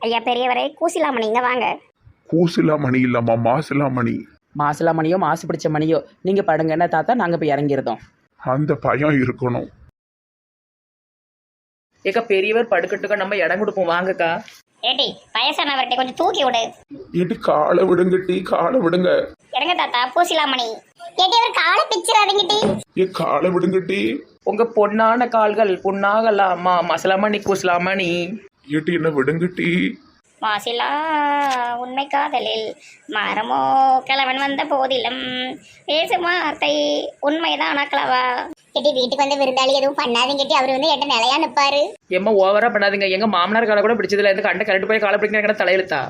ஐயா பெரியவரே கூசிலாமணி இங்க வாங்க. கூசிலா மணி இல்லம்மா மாசிலா மணி மாசிலா மணியோ மாசு பிடிச்ச மணியோ நீங்கள் படுங்க என்ன தாத்தா நாங்கள் போய் இறங்கிருந்தோம் அந்த பயம் இருக்கணும். ஏக்கா பெரியவர் படுக்கட்டுக்க நம்ம இடம் கொடுப்போம் வாங்கக்கா. ஏடி வயசானவர்கிட்ட கொஞ்சம் தூக்கி விடு. ஏட்டி காலை விடுங்க டீ காலை விடுங்க. இறங்க தாத்தா பூசிலாமணி ஏடி அவர் காலை பிச்சிடாதீங்க டி. ஏ காலை விடுங்க டீ. உங்க பொண்ணான கால்கள் பொண்ணாகலாமா மசலாமணி குசலாமணி. ஏட்டி என்ன விடுங்க டீ மாசிலா உண்மை காதலில் மரமோ கிழவன் வந்த போதிலும் பேசும் வார்த்தை உண்மைதான் அக்களவா கேட்டி வீட்டுக்கு வந்து விருந்தாளி எதுவும் பண்ணாதீங்க கேட்டி அவர் வந்து என்கிட்ட நிலையா நிப்பாரு. எம்மா ஓவரா பண்ணாதீங்க. எங்க மாமனார் காலை கூட பிடிச்சதுல இருந்து கண்ட கரண்ட் போய் காலை பிடிக்கிற தலையெழுத்தா?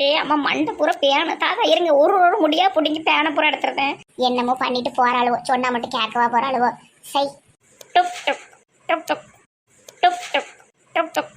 ஏ அம்மா மண்டை பூரா பேன தாத்தா இருங்க ஒரு ஒரு முடியா பிடிங்கி பேனை பூரா எடுத்துருந்தேன். என்னமோ பண்ணிட்டு போறாளுவோ. சொன்னா மட்டும் கேட்கவா போறாளுவோ. சை. டுக் டுக் டுக் டுக் டுக் டுக் டுக் டுக்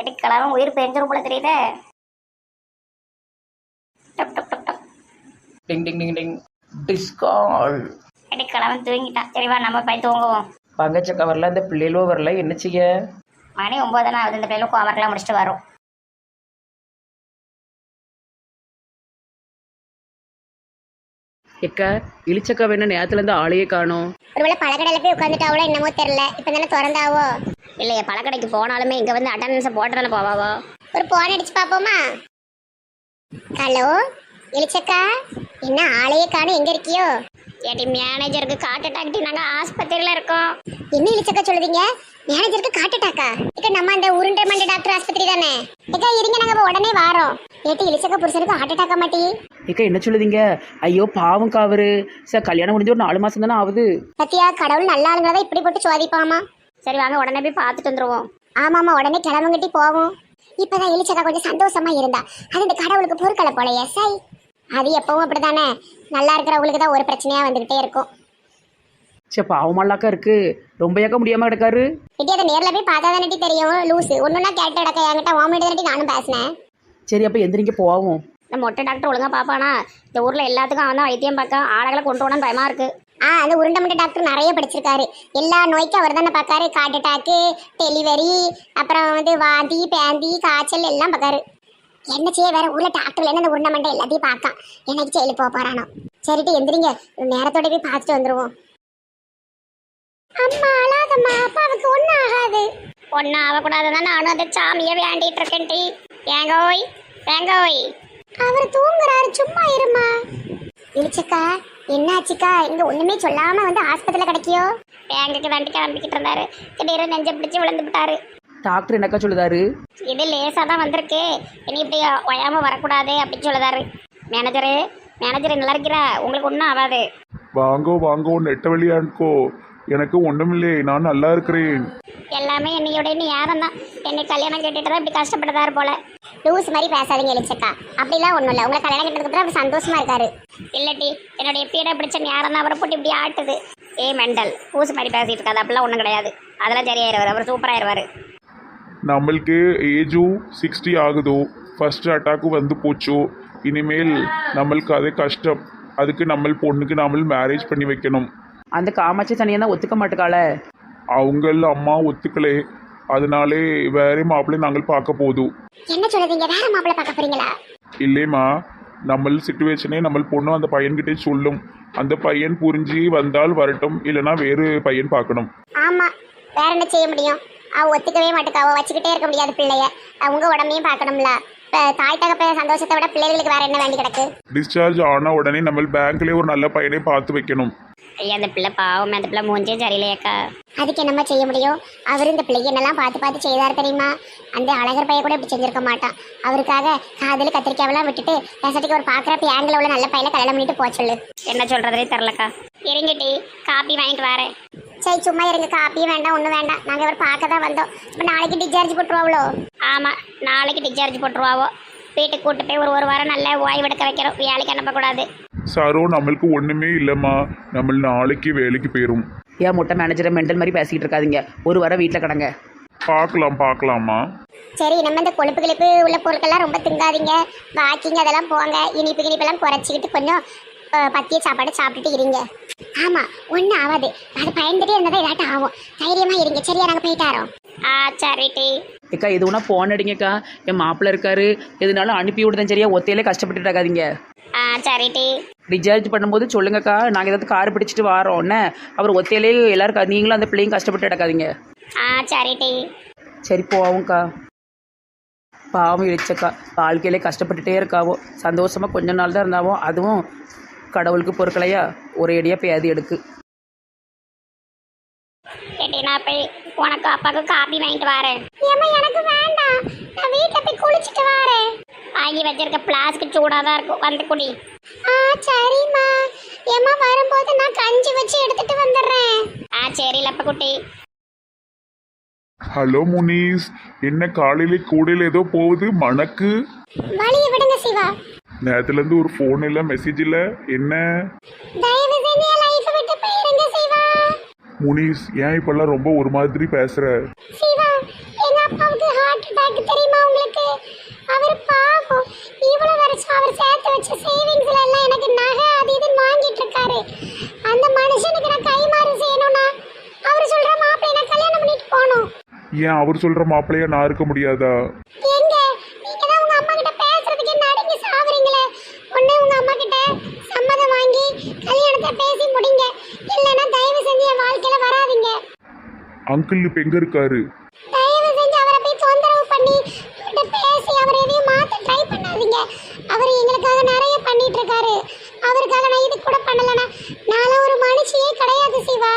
எடிக்கலாம்? உயிர் பெஞ்சிரும் போல தெரியுதே. டுக் டுக் டுக் டுக் டிங் டிங் டிங் டிங். டிஸ்கால் எடிக்கலாம் தூங்கிட்டான் சரிவா நம்ம போய் தூங்குவோம். பங்கச்சக்கா வரல அந்த பிள்ளைகளோ வரல. என்ன செய்ய? மணி ஒன்பது தானே ஆகுது. இந்த பிள்ளைகளும் கோமர்க்கெல்லாம் முடிச்சுட்டு வரும். எக்கா இளிச்சக்கா வேணும் நேரத்துல இருந்து ஆளையே காணோம். ஒருவேளை பழக்கடையில போய் உட்காந்துட்டாவளோ என்னமோ தெரியல. இப்ப தானே திறந்தாவோ? இல்லையே பழக்கடைக்கு போனாலுமே இங்கே வந்து அட்டண்டன்ஸை போட்டு தானே போவாவோ? ஒரு போன் அடிச்சு பாப்போமா ஹலோ இளிச்சக்கா என்ன ஆளையே காணும் எங்க இருக்கியோ? ஏடி மேனேஜருக்கு காட்டு டாக்டி நாங்கள் ஆஸ்பத்திரியில் இருக்கோம். என்ன இளிச்சக்கா சொல்லுதீங்க? மேனேஜருக்கு காட்டுட்டாக்கா இக்க நம்ம அந்த உருண்டை மண்டை டாக்டர் ஆஸ்பத்திரி தானே? ஏக்கா இருங்க நாங்க உடனே வாரோம். ஏட்டி இளிச்சக்கா புருஷனுக்கு ஹார்ட் அட்டாக்க மாட்டி? ஏக்கா என்ன சொல்லுதீங்க? ஐயோ பாவம் காவரு. சார் கல்யாணம் முடிஞ்சு ஒரு நாலு மாசம் தானே ஆகுது. பத்தியா கடவுள் நல்ல ஆளுங்களதான் இப்படி போட்டு சோதிப்பாமா சரி வாங்க உடனே போய் பார்த்துட்டு வந்துருவோம். ஆமாமா உடனே கிளம்புங்கட்டி போவோம். இப்பதான் இளிச்சக்கா கொஞ்சம் சந்தோஷமா இருந்தா. அது இந்த கடவுளுக்கு பொருட்களை போலயே சை. அது எப்பவும் அப்படிதானே? நல்லா இருக்கிறவங்களுக்கு தான் ஒரு பிரச்சனையா வந்துகிட்டே இருக்கும். சே பாவமாலாக்கா இருக்கு. ரொம்ப ஏக்க முடியாம கிடக்காரு. இட்டி அதை நேர்ல போய் பார்த்தா தானே தெரியும். லூசு. ஒண்ணுன்னா கேட்டு அடக்க என்கிட்ட வாமிட்டு தானே நானும் பேசினேன். சரி அப்ப எந்திரிங்க போவோம். இந்த மொட்டை டாக்டர் ஒழுங்கா பார்ப்பானா இந்த ஊரில் எல்லாத்துக்கும் அவன் தான் வைத்தியம் பார்க்க. ஆளுகளை கொண்டு போகணும்னு பயமா இருக்கு. ஆ அந்த உருண்டமட்ட டாக்டர் நிறைய படிச்சிருக்காரு. எல்லா நோய்க்கும் அவர் தானே பார்க்காரு ஹார்ட் அட்டாக்கு டெலிவரி அப்புறம் வந்து வாந்தி பேந்தி காய்ச்சல் எல்லாம் பார்க்காரு என்ன செய்ய வேற ஊர்ல டாக்டர்ல என்ன இந்த உருண்டமண்டை எல்லாத்தையும் பார்க்கான் என்னைக்கு செயலு போக போறானோ? சரிட்டு எந்திரிங்க. நேரத்தோட போய் பார்த்துட்டு வந்துருவோம். அம்மா அழாதம்மா. அப்பாவுக்கு ஒன்றும் ஆகாது. ஒன்றும் ஆகக்கூடாதுதான் நானும் அந்த சாமியை வேண்டிட்டு இருக்கேன் டி ஏங்கோய் ஏங்கோய். அவர் தூங்குறாரு. சும்மா இருமா. இழிச்சக்கா என்னாச்சுக்கா? இங்க ஒண்ணுமே சொல்லாம வந்து ஆஸ்பத்திரியில கிடைக்கியோ? பேங்குக்கு தண்டி கிளம்பிக்கிட்டு இருந்தாரு. திடீர்னு நெஞ்சை பிடிச்சி விழுந்து விட்டாரு. டாக்டர் என்னக்கா சொல்லுதாரு? இது லேசாக தான் வந்திருக்கு. இனி இப்படி ஒயாம வரக்கூடாது அப்படின்னு சொல்லுதாரு. மேனேஜரு மேனேஜர் நல்லா இருக்கிறா. உங்களுக்கு ஒன்றும் ஆகாது. வாங்கோ வாங்கோ நெட்ட வழியான்கோ எனக்கு ஒண்ணுமில்லை நான் நல்லா இருக்கிறேன். எல்லாமே என்னையோட நீ யாரும் தான் என்னை கல்யாணம் கேட்டுட்டு தான் இப்படி கஷ்டப்பட்டதாரு போல. லூஸ் மாதிரி பேசாதீங்க இழிச்சக்கா அப்படிலாம் ஒண்ணும் இல்ல. உங்களை கல்யாணம் கிட்டதுக்கு அப்புறம் அவர் சந்தோஷமா இருக்காரு. இல்லட்டி என்னுடைய பீடை பிடிச்ச யாரும் தான் அவரை போட்டு இப்படி ஆட்டுது. ஏ மெண்டல் பூசு மாதிரி பேசிட்டு இருக்காது. அப்படிலாம் ஒன்றும் கிடையாது. அதெல்லாம் சரியாயிருவார். அவர் சூப்பராயிருவார் நம்மளுக்கு ஏஜும் சிக்ஸ்டி ஆகுதோ ஃபர்ஸ்ட் அட்டாக்கு வந்து போச்சோ இனிமேல் நம்மளுக்கு அது கஷ்டம். அதுக்கு நம்ம பொண்ணுக்கு நம்ம மேரேஜ் பண்ணி வைக்கணும். அந்த காமாட்சி தனியாக தான் ஒத்துக்க மாட்டுக்காள? அவங்கள அம்மா ஒத்துக்கலே. அதனாலே வேற மாப்பிள்ளை நாங்கள் பார்க்க போதும் என்ன சொல்லுதீங்க வேற மாப்பிள்ளை பார்க்க போறீங்களா? இல்லையம்மா நம்ம சுச்சுவேஷனே நம்ம பொண்ணு அந்த பையன்கிட்டே சொல்லும். அந்த பையன் புரிஞ்சு வந்தால் வரட்டும் இல்லைன்னா வேறு பையன் பார்க்கணும். ஆமா வேற என்ன செய்ய முடியும்? அவன் ஒத்துக்கவே மாட்டுக்கா. அவள் வச்சுக்கிட்டே இருக்க முடியாது பிள்ளைய. அவங்க உடம்பையும் பார்க்கணும்ல. இப்போ தாய் தகப்ப சந்தோஷத்தை விட பிள்ளைகளுக்கு வேற என்ன வேண்டி கிடக்கு? டிஸ்சார்ஜ் ஆன உடனே நம்ம பேங்க்லேயே ஒரு நல்ல பையனை பார்த்து வைக்கணும். ஐயா அந்த பிள்ளை பாவம் அந்த பிள்ளை மூஞ்சே சரியில்லையக்கா அதுக்கு என்னம்மா செய்ய முடியும்? அவர் இந்த பிள்ளைக்கு என்னெல்லாம் பார்த்து பார்த்து செய்தார் தெரியுமா? அந்த அழகர் பையன் கூட இப்படி செஞ்சிருக்க மாட்டான். அவருக்காக காதல் கத்திரிக்காவெல்லாம் விட்டுட்டு பேசட்டுக்கு ஒரு பார்க்குறப்ப ஆங்கில உள்ள நல்ல பையனை கல்யாணம் பண்ணிட்டு போக சொல்லு. என்ன சொல்றதுனே தெரிலக்கா இருங்கட்டி காப்பி வாங்கிட்டு வரேன். சரி சும்மா இருங்க காப்பியும் வேண்டாம் ஒன்றும் வேண்டாம். நாங்கள் இவர் பார்க்க தான் வந்தோம். இப்போ நாளைக்கு டிஸ்சார்ஜ் போட்டுருவாங்களோ ஆமாம் நாளைக்கு டிஸ்சார்ஜ் போட்டுருவாவோ. வீட்டுக்கு கூட்டு போய் ஒரு ஒரு வாரம் நல்லா ஓய்வெடுக்க வைக்கிறோம். வேலைக்கு அனுப்பக்கூடாது. சாரோ நம்மளுக்கு ஒன்றுமே இல்லைம்மா. நம்ம நாளைக்கு வேலைக்கு போயிரும். ஏன் முட்டை மேனேஜரை மெண்டல் மாதிரி பேசிக்கிட்டு இருக்காதீங்க. ஒரு வாரம் வீட்டில் கிடங்க. பார்க்கலாம் பார்க்கலாமா சரி நம்ம இந்த கொழுப்பு கிழிப்பு உள்ள பொருட்கள்லாம் ரொம்ப திங்காதீங்க. வாக்கிங் அதெல்லாம் போங்க. இனிப்பு கிணிப்பெல்லாம் குறைச்சிக்கிட்டு கொஞ்சம் அஹ், பத்திய சாப்பாடு சாப்பிட்டுட்டு இருங்க. ஆமா ஒன்றும் ஆகாது அது பயந்துட்டே இருந்தால் ஏதாட்டும் ஆகும். தைரியமா இருங்க. சரியா நாங்கள் போயிட்டாரோம் ஆ சரி டி. ஏக்கா எது ஒன்றா போன் அடிங்கக்கா. என் மாப்பிள்ளை இருக்காரு. எதுனாலும் அனுப்பி விடுதேன் சரியா? ஒத்தையிலே கஷ்டப்பட்டுட்டு இருக்காதீங்க. ஆ சரி டி. டிஸ்சார்ஜ் பண்ணும்போது சொல்லுங்கக்கா நாங்கள் ஏதாவது கார் பிடிச்சிட்டு வாரோம் என்ன? அவர் ஒத்தையிலே எல்லாரும் நீங்களும் அந்த பிள்ளையும் கஷ்டப்பட்டு கிடக்காதீங்க ஆ சரி டி. சரி போவோம்க்கா. பாவம் இழிச்சக்கா. வாழ்க்கையிலே கஷ்டப்பட்டுட்டே இருக்காவோ. சந்தோஷமாக கொஞ்ச நாள் தான் இருந்தாவோ அதுவும் கடவுளுக்கு பொறுக்கலையா? ஒரே அடியாக பேதி எடுக்கு. கேட்டி நான் போய் உனக்கு அப்பாவுக்கு காப்பி வாங்கிட்டு வரேன். ஏம்மா எனக்கு வேண்டாம். நான் வீட்டில் போய் குளிச்சுட்டு வரேன். வாங்கி வச்சிருக்க பிளாஸ்க்கு சூடாக தான் இருக்கும். வந்து குடி. ஆ சரிம்மா. ஏம்மா வரும்போது நான் கஞ்சி வச்சு எடுத்துட்டு வந்துடுறேன். ஆ சரி லப்பக்குட்டி ஹலோ முனீஸ். என்ன காலையில கூடையில் ஏதோ போகுது மணக்கு? வழியை விடுங்க சிவா. நேரத்துலேருந்து ஒரு ஃபோன் இல்லை மெசேஜ் இல்லை. என்ன? முனீஸ் ஏன் இப்பெல்லாம் ரொம்ப ஒரு மாதிரி பேசுற? சிவா எங்க அப்பாவுக்கு ஹார்ட் அட்டாக் தெரியுமா உங்களுக்கு? அவர் பாவம். இவ்வளவு வருஷம் அவர் சேர்த்து வச்ச சேவிங்ஸ்ல எல்லாம் எனக்கு நகை அது இதுன்னு வாங்கிட்டு இருக்காரு. அந்த மனுஷனுக்கு நான் கைமாறு செய்யணும்னா அவர் சொல்ற மாப்பிள்ளை நான் கல்யாணம் பண்ணிட்டு போகணும். ஏன் அவர் சொல்ற மாப்பிள்ளையா நான் இருக்க முடியாதா எங்க நீங்க தான் உங்க அம்மா கிட்ட பேசுறதுக்கு நடுங்கி சாவறீங்களே ஒண்ணு உங்க அம்மா கிட்ட சம்மதம் வாங்கி கல்யாணத்தை பேசி முடிங்க இல்லைன்னா தயவு செஞ்சு என் வாழ்க்கையில வராதீங்க அங்கிள் இப்போ எங்க இருக்காரு? தயவு செஞ்சு அவரை போய் தொந்தரவு பண்ணி அவர்கிட்ட பேசி அவரை எதையும் ட்ரை பண்ணாதீங்க. அவர் எங்களுக்காக நிறைய பண்ணிட்டு இருக்காரு. அவருக்காக நான் இது கூட பண்ணலனா நானும் ஒரு மனுஷியே கிடையாது சிவா.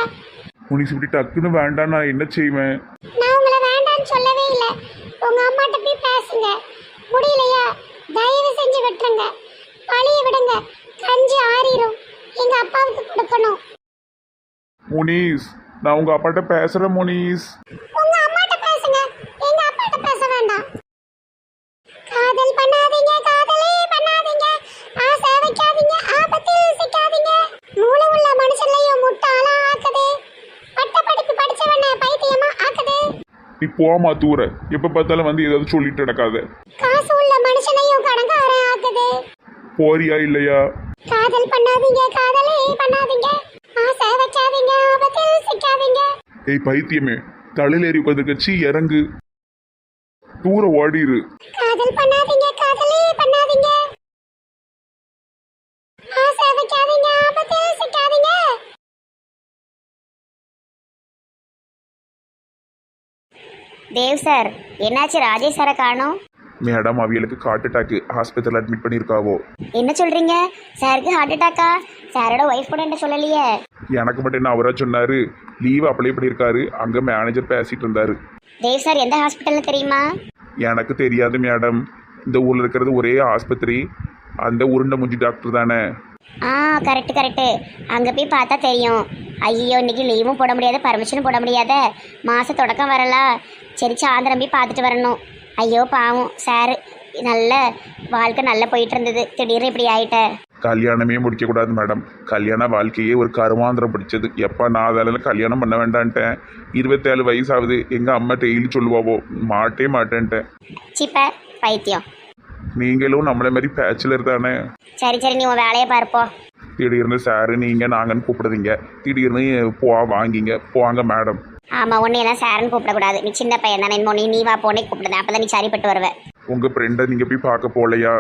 முனிஸ் இப்படி டக்குன்னு வேண்டாம் நான் என்ன செய்வேன்? நான் உங்களை வேண்டாம்னு சொல்லவே இல்லை. உங்க அம்மாட்ட போய் பேசுங்க. முடியலையா? தயவு செஞ்சு விட்டுருங்க. வழிய விடுங்க. கஞ்சி ஆறிரும். எங்க அப்பாவுக்கு கொடுக்கணும். முனீஸ் நான் உங்க அப்பாட்ட பேசுறேன் முனீஸ். உங்க அம்மாட்ட பேசுங்க. எங்க அப்பாட்ட பேச வேண்டாம். காதல் பண்ணாதீங்க காதலே பண்ணாதீங்க. ஆசை வைக்காதீங்க ஆபத்தில் சிக்காதீங்க. மூளை உள்ள மனுஷன்லயும் முட்டாளா ஆக்குது பட்ட படிப்பு படிச்சவன பைத்தியமா ஆக்குது. நீ போமா தூர. எப்ப பார்த்தாலும் வந்து ஏதாவது சொல்லிட்டு நடக்காத. காசு உள்ள மனுஷனையும் கடங்காரன் ஆக்குது. போறியா இல்லையா? காதல் பண்ணாதீங்க காதலே பண்ணாதீங்க. ஏய் பைத்தியமே. தலையில ஏறி உட்காந்துருக்கச்சி இறங்கு தூர ஓடிரு. காதல் பண்ணாதீங்க காதலே பண்ணாதீங்க. ஆசை வைக்காதீங்க ஆபத்தில் சிக்காதீங்க தேவ் சார் என்னாச்சு ராஜேஷ் சாரை காணோம்? மேடம் அவியலுக்கு ஹார்ட் அட்டாக் ஹாஸ்பிட்டல் அட்மிட் பண்ணியிருக்காவோ? என்ன சொல்றீங்க? சாருக்கு ஹார்ட் அட்டாக்கா சாரோட ஒய்ஃப் கூட என்ன சொல்லலையே. எனக்கு மட்டும் என்ன அவரா சொன்னாரு? லீவ் அப்ளை பண்ணியிருக்காரு. அங்க மேனேஜர் பேசிட்டு இருந்தாரு. தேவ் சார் எந்த ஹாஸ்பிட்டல்னு தெரியுமா? எனக்கு தெரியாது மேடம். இந்த ஊர்ல இருக்கிறது ஒரே ஆஸ்பத்திரி. அந்த உருண்டை முஞ்சி டாக்டர் தானே. ஆ கரெக்ட் கரெக்டு அங்கே போய் பார்த்தா தெரியும். ஐயோ இன்னைக்கு லீவும் போட முடியாது பர்மிஷனும் போட முடியாத. மாத தொடக்கம் வரலாம் சரி சாயந்தரம் போய் பார்த்துட்டு வரணும். ஐயோ பாவம். சார் நல்ல வாழ்க்கை நல்லா போயிட்டு இருந்தது திடீர்னு இப்படி ஆயிட்ட. கல்யாணமே முடிக்க கூடாது மேடம். கல்யாண வாழ்க்கையே ஒரு கருமாந்திரம் பிடிச்சது. எப்போ நான் அதெல்லாம் கல்யாணம் பண்ண வேண்டான்ட்டேன். இருபத்தேழு வயசாகுது. எங்கள் அம்மா டெய்லி சொல்லுவாவோ மாட்டே மாட்டேன்ட்டேன். சிப்ப பைத்தியம். நீங்களும் நம்மளை மாதிரி பேச்சுலர் தானே? சரி சரி நீ உன் வேலையை பார்ப்போ திடீர்னு சாரு நீங்கள் நாங்கன்னு கூப்பிடுதீங்க திடீர்னு போ வாங்கிங்க. போவாங்க மேடம். ஆமாம் ஒன்று எல்லாம் சாருன்னு கூப்பிடக்கூடாது. நீ சின்ன பையன் தானே. இன்னொன்று நீ வா போனே கூப்பிடுதேன் அப்போ தான் நீ சரிப்பட்டு வருவ. உங்கள் ஃப்ரெண்டை நீங்கள் போய் பார்க்க போகலையா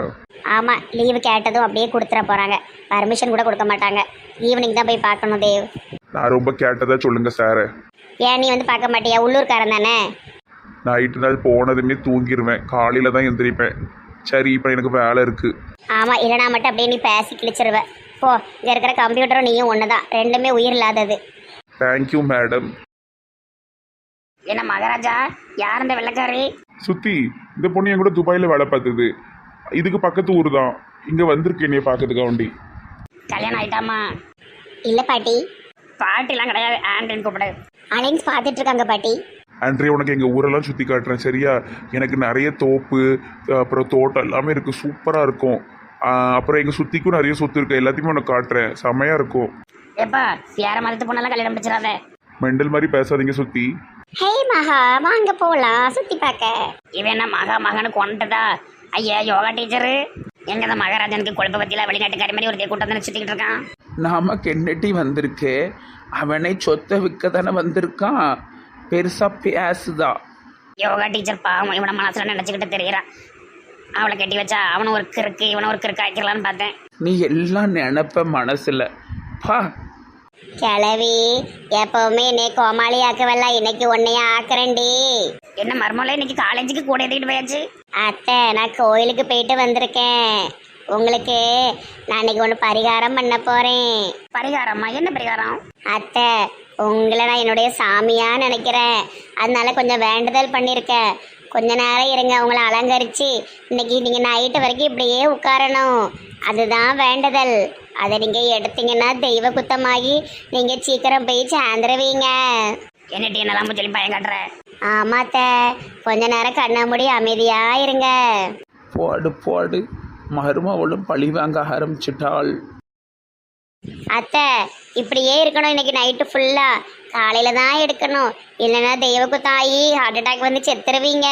ஆமாம் லீவு கேட்டதும் அப்படியே கொடுத்துட போகிறாங்க பர்மிஷன் கூட கொடுக்க மாட்டாங்க. ஈவினிங் தான் போய் பார்க்கணும் தேவ். நான் ரொம்ப கேட்டதா சொல்லுங்கள் சாரை ஏன் நீ வந்து பார்க்க மாட்டியா? உள்ளூர்காரன் தானே. நைட்டு நாள் போனதுமே தூங்கிடுவேன் காலையில் தான் எந்திரிப்பேன். சரி இப்போ எனக்கு வேலை இருக்குது ஆமாம் இல்லைனா மட்டும் அப்படியே நீ பேசி கிழிச்சிருவ. போ இங்கே இருக்கிற கம்ப்யூட்டரும் நீயும் ஒன்று தான் ரெண்டுமே உயிர் இல்லாதது. தேங்க்யூ மேடம் என்ன மகாராஜா யார் இந்த வெள்ளக்காரி? சுத்தி இந்த பொண்ணு என் கூட துபாயில் வேலை பார்த்தது. இதுக்கு பக்கத்து ஊர் தான் இங்கே வந்திருக்கு என்னைய பார்க்கறதுக்கு வண்டி கல்யாணம் ஆயிட்டாமா இல்லை பாட்டி. பாட்டிலாம் கிடையாது ஆண்டின்னு கூப்பிடு. அலைன்ஸ் பார்த்துட்டு இருக்காங்க பாட்டி. அன்றே உனக்கு எங்கள் ஊரெல்லாம் சுற்றி காட்டுறேன் சரியா? எனக்கு நிறைய தோப்பு அப்புறம் தோட்டம் எல்லாமே இருக்குது சூப்பராக இருக்கும். அப்புறம் எங்கள் சுற்றிக்கும் நிறைய சொத்து இருக்குது எல்லாத்தையுமே உனக்கு காட்டுறேன் செமையாக இருக்கும். ஏப்பா வேற மதத்து பொண்ணெல்லாம் கல்யாணம் பிடிச்சிடாத மெண்டல் மாதிரி பேசாதீங்க சுற்றி ஹே மகா வாங்க போலாம் சுத்தி பார்க்க. இவன் என்ன மகா மகன்னு கொண்டுட்டா ஐயா யோகா டீச்சரு எங்க இந்த மகாராஜனுக்கு கொழுப்பை பத்தியில வெளிநாட்டுக்காரி மாதிரி ஒரு கூட்டம் தானே சுத்திக்கிட்டு இருக்கான். நாம கென்னடி வந்திருக்கு? அவனை சொத்தை விற்க தானே வந்திருக்கான். பெருசாக பேசுதா. யோகா டீச்சர் பாவம் இவனை மனசுல நினைச்சுக்கிட்டு தெரியறான். அவளை கட்டி வச்சா அவனும் ஒரு கிறுக்கு இவனை ஒரு கிறுக்கு ஆக்கிடலான்னு பார்த்தேன். நீ எல்லாம் நினப்ப மனசில். பா கிளவி எப்பவுமே என்னை கோமாளி ஆக்கவல்ல இன்னைக்கு உன்னைய ஆக்குறேன்டி. என்ன மர்மலை இன்னைக்கு காலேஜுக்கு கூட ஏற்றிக்கிட்டு போயாச்சு? அத்தை நான் கோயிலுக்கு போயிட்டு வந்திருக்கேன். உங்களுக்கு நான் இன்னைக்கு ஒன்று பரிகாரம் பண்ண போறேன். பரிகாரம்மா என்ன பரிகாரம்? அத்தை உங்களை நான் என்னுடைய சாமியா நினைக்கிறேன். அதனால கொஞ்சம் வேண்டுதல் பண்ணியிருக்கேன் கொஞ்ச நேரம் இருங்க உங்களை அலங்கரிச்சு. இன்னைக்கு நீங்கள் நைட்டு வரைக்கும் இப்படியே உட்காரணும். அதுதான் வேண்டுதல். அதை நீங்கள் எடுத்தீங்கன்னா தெய்வ குத்தமாகி நீங்கள் சீக்கிரம் போய் சேர்ந்துருவீங்க என்னட்டி என்னெல்லாம் சொல்லி பயம் காட்டுற? ஆமாத்த கொஞ்ச நேரம் கண்ண மூடி அமைதியா இருங்க. போடு போடு. மருமவளும் பழி வாங்க ஆரம்பிச்சிட்டாள். அத்தை இப்படியே இருக்கணும் இன்னைக்கு நைட்டு ஃபுல்லா காலையில தான் எடுக்கணும். இல்லைன்னா தெய்வ குத்தாயி ஹார்ட் அட்டாக் வந்து செத்துருவீங்க.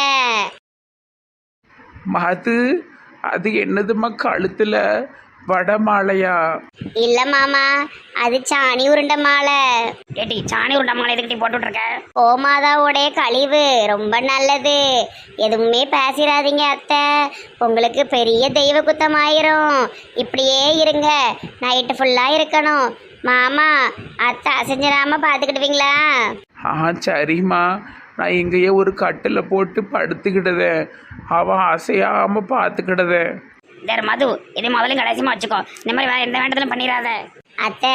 மது அது என்னதும்மா கழுத்தில்? வடமாலையா? இல்ல மாமா அது சாணி உருண்டை மாலை. ஏட்டி சாணி உருண்டை மாலை எதுக்கிட்டி போட்டுட்டு இருக்க கோமாதாவுடைய கழிவு. ரொம்ப நல்லது. எதுவுமே பேசிடாதீங்க அத்தை. உங்களுக்கு பெரிய தெய்வ குத்தம் ஆயிரும் இப்படியே இருங்க. நைட்டு ஃபுல்லா இருக்கணும். மாமா அத்தை அசைஞ்சிடாம பாத்துக்கிடுவீங்களா? ஆ சரிம்மா. நான் இங்கேயே ஒரு கட்டில் போட்டு படுத்துக்கிட்டதேன் அவன் அசையாமல் பார்த்துக்கிட்டதேன் வேற மது இதே முதல்ல கடைசியமா வச்சுக்கோ. இந்த மாதிரி வேற எந்த வேண்டத்திலும் பண்ணிடாத அத்தை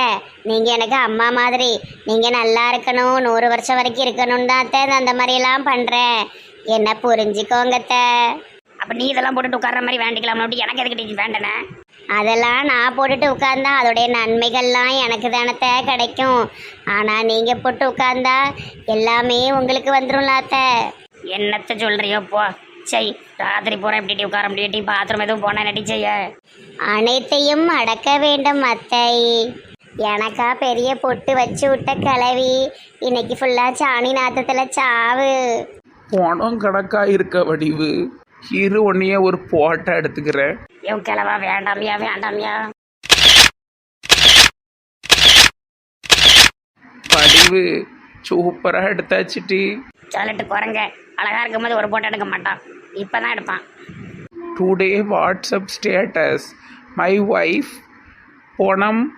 நீங்க எனக்கு அம்மா மாதிரி நீங்க நல்லா இருக்கணும் நூறு வருஷம் வரைக்கும் இருக்கணும் தான் அத்தை நான் அந்த மாதிரி எல்லாம் பண்றேன். என்ன புரிஞ்சுக்கோங்க அத்தை. அப்ப நீ இதெல்லாம் போட்டுட்டு உட்கார்ற மாதிரி வேண்டிக்கலாம். அப்படி எனக்கு எதுக்கிட்டி வேண்டனே? அதெல்லாம் நான் போட்டுட்டு உட்கார்ந்தா அதோடைய நன்மைகள்லாம் எனக்கு தானத்தை கிடைக்கும். ஆனா நீங்க போட்டு உட்கார்ந்தா எல்லாமே உங்களுக்கு வந்துரும்ல அத்தை. என்னத்த சொல்றியோ போ. சரி ராத்திரி பூரா இப்படி உட்கார முடியாட்டி பாத்ரூம் எதுவும் போனா நடி செய்ய? அனைத்தையும் அடக்க வேண்டும் அத்தை. எனக்கா பெரிய பொட்டு வச்சு விட்ட கிளவி இன்னைக்கு ஃபுல்லா சாணி நாத்தத்துல சாவு. பணம் கணக்கா இருக்க வடிவு. இரு ஒன்னையே ஒரு போட்டோ எடுத்துக்கிறேன். யோ கிளவா வேண்டாமியா வேண்டாமியா. வடிவு. சூப்பராக எடுத்தாச்சுட்டி சொல்லிட்டு குரங்க. அழகா இருக்கும்போது ஒரு போட்டோ எடுக்க மாட்டான். இப்பதான் எடுப்பான். Today WhatsApp status my wife பணம்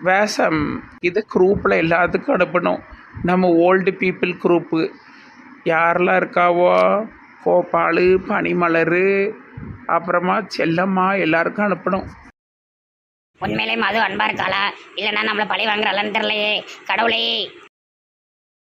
வேஷம் இது குரூப்பில் எல்லாத்துக்கும் அனுப்பணும். நம்ம ஓல்டு பீப்புள் குரூப்பு யாரெல்லாம் இருக்காவோ கோபாலு பனிமலர் அப்புறமா செல்லம்மா எல்லாருக்கும் அனுப்பணும். உண்மையிலே மது அன்பா இருக்காளா? இல்லைன்னா நம்மளை பழி வாங்குறாளான்னு தெரியலையே. கடவுளே.